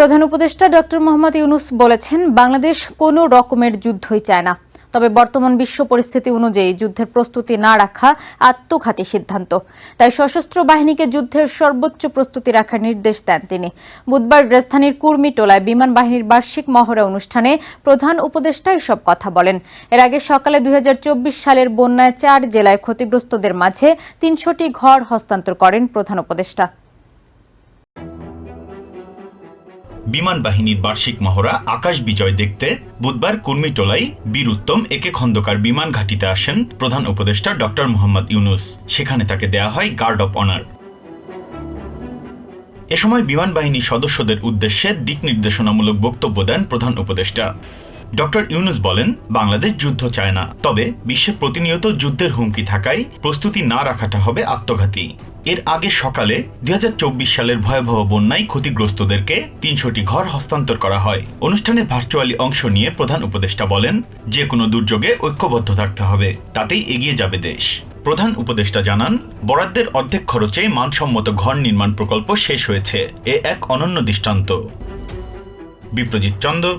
প্রধান উপদেষ্টা ডক্টর মোহাম্মদ ইউনুস বলেছেন, বাংলাদেশ কোনো রকমের যুদ্ধই চায় না। তবে বর্তমান বিশ্ব পরিস্থিতি অনুযায়ী যুদ্ধের প্রস্তুতি না রাখা আত্মঘাতী সিদ্ধান্ত। তাই সশস্ত্র বাহিনীকে যুদ্ধের সর্বোচ্চ প্রস্তুতি রাখার নির্দেশ দেন তিনি। বুধবার রাজধানীর কুর্মিটোলায় বিমান বাহিনীর বার্ষিক মহড়া অনুষ্ঠানে প্রধান উপদেষ্টা এসব কথা বলেন। এর আগে সকালে দুই হাজার চব্বিশ সালের বন্যায় চার জেলায় ক্ষতিগ্রস্তদের মাঝে তিনশোটি ঘর হস্তান্তর করেন প্রধান উপদেষ্টা। বিমান বাহিনীর বার্ষিক মহড়া আকাশ বিজয় দেখতে বুধবার কুর্মিটোলাই, বীর উত্তম একে খন্দকার বিমান ঘাটিতে আসেন প্রধান উপদেষ্টা ডক্টর মোহাম্মদ ইউনুস। সেখানে তাকে দেয়া হয় গার্ড অব অনার। এ সময় বিমান বাহিনীর সদস্যদের উদ্দেশ্যে দিক নির্দেশনামূলক বক্তব্য দেন প্রধান উপদেষ্টা। ডক্টর ইউনুস বলেন, বাংলাদেশ যুদ্ধ চায় না। তবে বিশ্বে প্রতিনিয়ত যুদ্ধের হুমকি থাকায় প্রস্তুতি না রাখাটা হবে আত্মঘাতী। এর আগে সকালে দুই হাজার চব্বিশ সালের ভয়াবহ বন্যায় ক্ষতিগ্রস্তদেরকে তিনশোটি ঘর হস্তান্তর করা হয়। অনুষ্ঠানে ভার্চুয়ালি অংশ নিয়ে প্রধান উপদেষ্টা বলেন যে কোনো দুর্যোগে ঐক্যবদ্ধ থাকতে হবে, তাতেই এগিয়ে যাবে দেশ। প্রধান উপদেষ্টা জানান, বরাদ্দের অর্ধেক খরচে মানসম্মত ঘর নির্মাণ প্রকল্প শেষ হয়েছে। এ এক অনন্য দৃষ্টান্ত। Biprajit Chanda